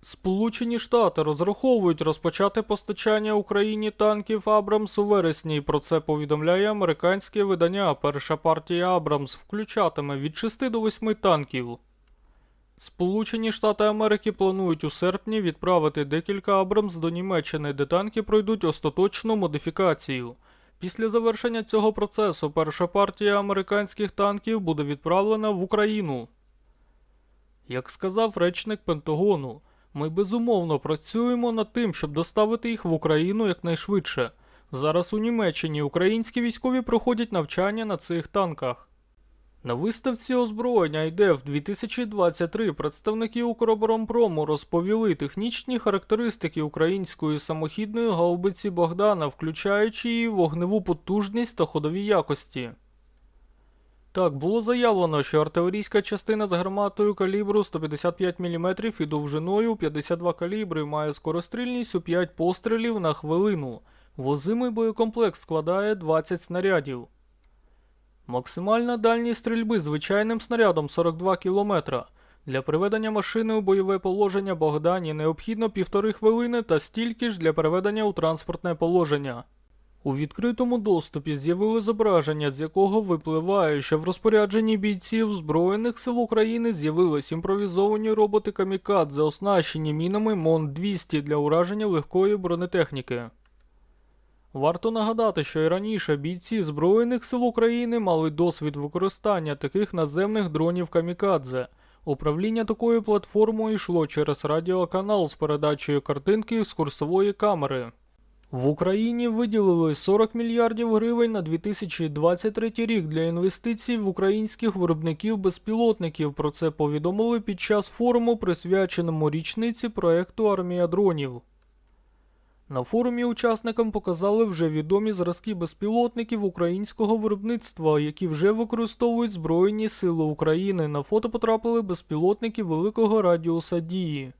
Сполучені Штати розраховують розпочати постачання Україні танків Абрамс у вересні. і Про це повідомляє американське видання. Перша партія Абрамс включатиме від 6 до 8 танків. Сполучені Штати Америки планують у серпні відправити декілька Абрамс до Німеччини, де танки пройдуть остаточну модифікацію. Після завершення цього процесу перша партія американських танків буде відправлена в Україну. Як сказав речник Пентагону, ми безумовно працюємо над тим, щоб доставити їх в Україну якнайшвидше. Зараз у Німеччині українські військові проходять навчання на цих танках. На виставці озброєння ІДЕФ 2023 представники Укроборонпрому розповіли технічні характеристики української самохідної гаубиці Богдана, включаючи її вогневу потужність та ходові якості. Так, було заявлено, що артилерійська частина з гарматою калібру 155 мм і довжиною 52 калібри має скорострільність у 5 пострілів на хвилину. Возимий боєкомплект складає 20 снарядів. Максимальна дальність стрільби звичайним снарядом 42 км. Для приведення машини у бойове положення Богдані необхідно півтори хвилини та стільки ж для переведення у транспортне положення. У відкритому доступі з'явили зображення, з якого випливає, що в розпорядженні бійців Збройних сил України з'явились імпровізовані роботи камікадзе, оснащені мінами МОН-200 для ураження легкої бронетехніки. Варто нагадати, що і раніше бійці Збройних сил України мали досвід використання таких наземних дронів камікадзе. Управління такою платформою йшло через радіоканал з передачею картинки з курсової камери. В Україні виділили 40 мільярдів гривень на 2023 рік для інвестицій в українських виробників безпілотників. Про це повідомили під час форуму, присвяченому річниці проекту Армія дронів. На форумі учасникам показали вже відомі зразки безпілотників українського виробництва, які вже використовують Збройні Сили України. На фото потрапили безпілотники великого радіуса дії.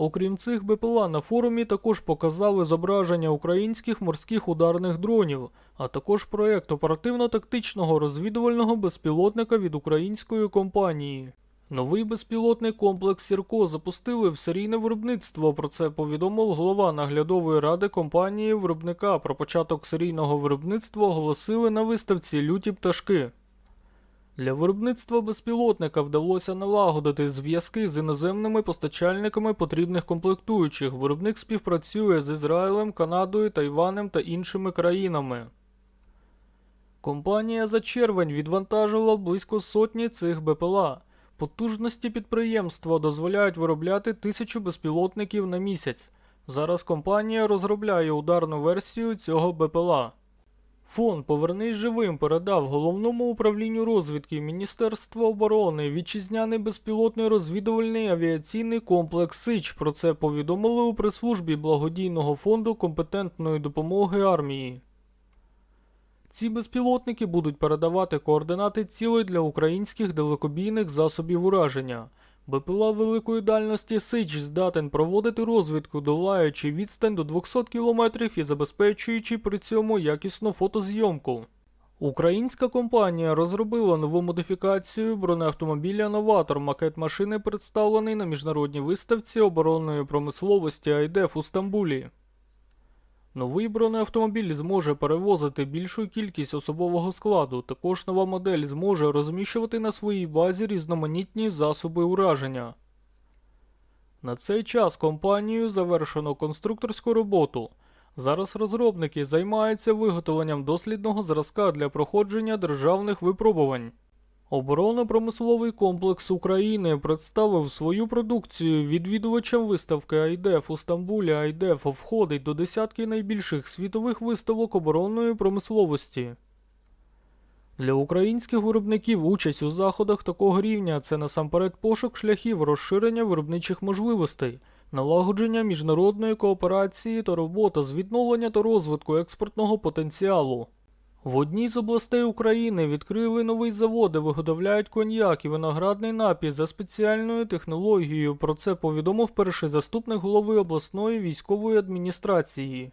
Окрім цих БПЛА на форумі також показали зображення українських морських ударних дронів, а також проєкт оперативно-тактичного розвідувального безпілотника від української компанії. Новий безпілотний комплекс Сірко запустили в серійне виробництво. Про це повідомив голова наглядової ради компанії виробника. Про початок серійного виробництва оголосили на виставці Люті пташки. Для виробництва безпілотника вдалося налагодити зв'язки з іноземними постачальниками потрібних комплектуючих. Виробник співпрацює з Ізраїлем, Канадою, Тайванем та іншими країнами. Компанія за червень відвантажила близько сотні цих БПЛА. Потужності підприємства дозволяють виробляти тисячу безпілотників на місяць. Зараз компанія розробляє ударну версію цього БПЛА. Фонд Повернись живим передав головному управлінню розвідки Міністерства оборони вітчизняний безпілотний розвідувальний авіаційний комплекс Сич. Про це повідомили у прес-службі благодійного фонду компетентної допомоги армії. Ці безпілотники будуть передавати координати цілей для українських далекобійних засобів ураження. БПЛА великої дальності Сич здатен проводити розвідку, долаючи відстань до 200 км і забезпечуючи при цьому якісну фотозйомку. Українська компанія розробила нову модифікацію бронеавтомобіля Новатор. Макет машини представлений на міжнародній виставці оборонної промисловості Айдеф у Стамбулі. Новий бронеавтомобіль зможе перевозити більшу кількість особового складу. Також нова модель зможе розміщувати на своїй базі різноманітні засоби ураження. На цей час компанією завершено конструкторську роботу. Зараз розробники займаються виготовленням дослідного зразка для проходження державних випробувань. Оборонно-промисловий комплекс України представив свою продукцію відвідувачам виставки IDEF у Стамбулі. IDEF входить до десятки найбільших світових виставок оборонної промисловості. Для українських виробників участь у заходах такого рівня це насамперед пошук шляхів розширення виробничих можливостей, налагодження міжнародної кооперації та робота з відновлення та розвитку експортного потенціалу. В одній з областей України відкрили новий завод, де виготовляють коньяк і виноградний напій за спеціальною технологією. Про це повідомив перший заступник голови обласної військової адміністрації.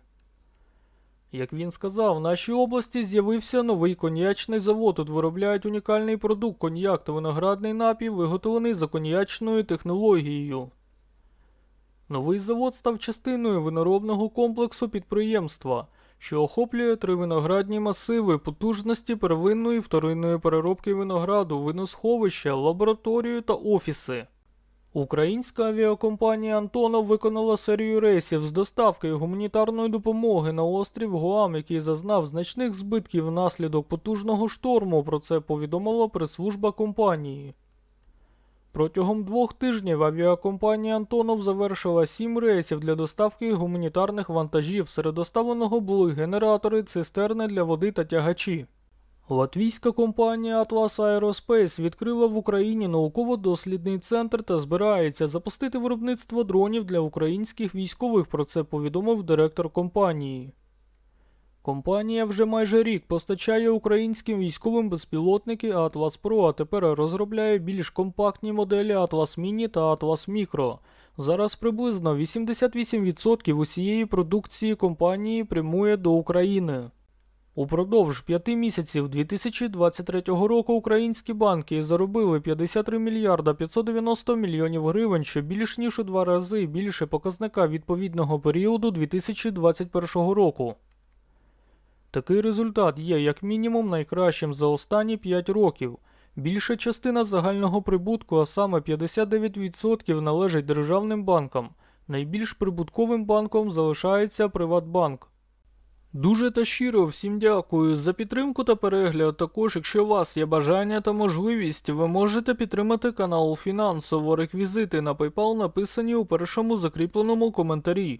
Як він сказав, в нашій області з'явився новий коньячний завод. Тут виробляють унікальний продукт коньяк та виноградний напій, виготовлений за коньячною технологією. Новий завод став частиною виноробного комплексу підприємства, що охоплює три виноградні масиви, потужності первинної вторинної переробки винограду, виносховища, лабораторію та офіси. Українська авіакомпанія Антонов виконала серію рейсів з доставки гуманітарної допомоги на острів Гуам, який зазнав значних збитків внаслідок потужного шторму. Про це повідомила прес-служба компанії. Протягом двох тижнів авіакомпанія Антонов завершила сім рейсів для доставки гуманітарних вантажів. Серед доставленого були генератори, цистерни для води та тягачі. Латвійська компанія Atlas Aerospace відкрила в Україні науково-дослідний центр та збирається запустити виробництво дронів для українських військових. Про це повідомив директор компанії. Компанія вже майже рік постачає українським військовим безпілотники Atlas Pro, а тепер розробляє більш компактні моделі Atlas Mini та Atlas Micro. Зараз приблизно 88% усієї продукції компанії прямує до України. Упродовж п'яти місяців 2023 року українські банки заробили 53 мільярда 590 мільйонів гривень, що більш ніж у два рази більше показника відповідного періоду 2021 року. Такий результат є як мінімум найкращим за останні 5 років. Більша частина загального прибутку, а саме 59% належить державним банкам. Найбільш прибутковим банком залишається Приватбанк. Дуже та щиро всім дякую за підтримку та перегляд. Також, якщо у вас є бажання та можливість, ви можете підтримати канал фінансово. Реквізити на PayPal написані у першому закріпленому коментарі.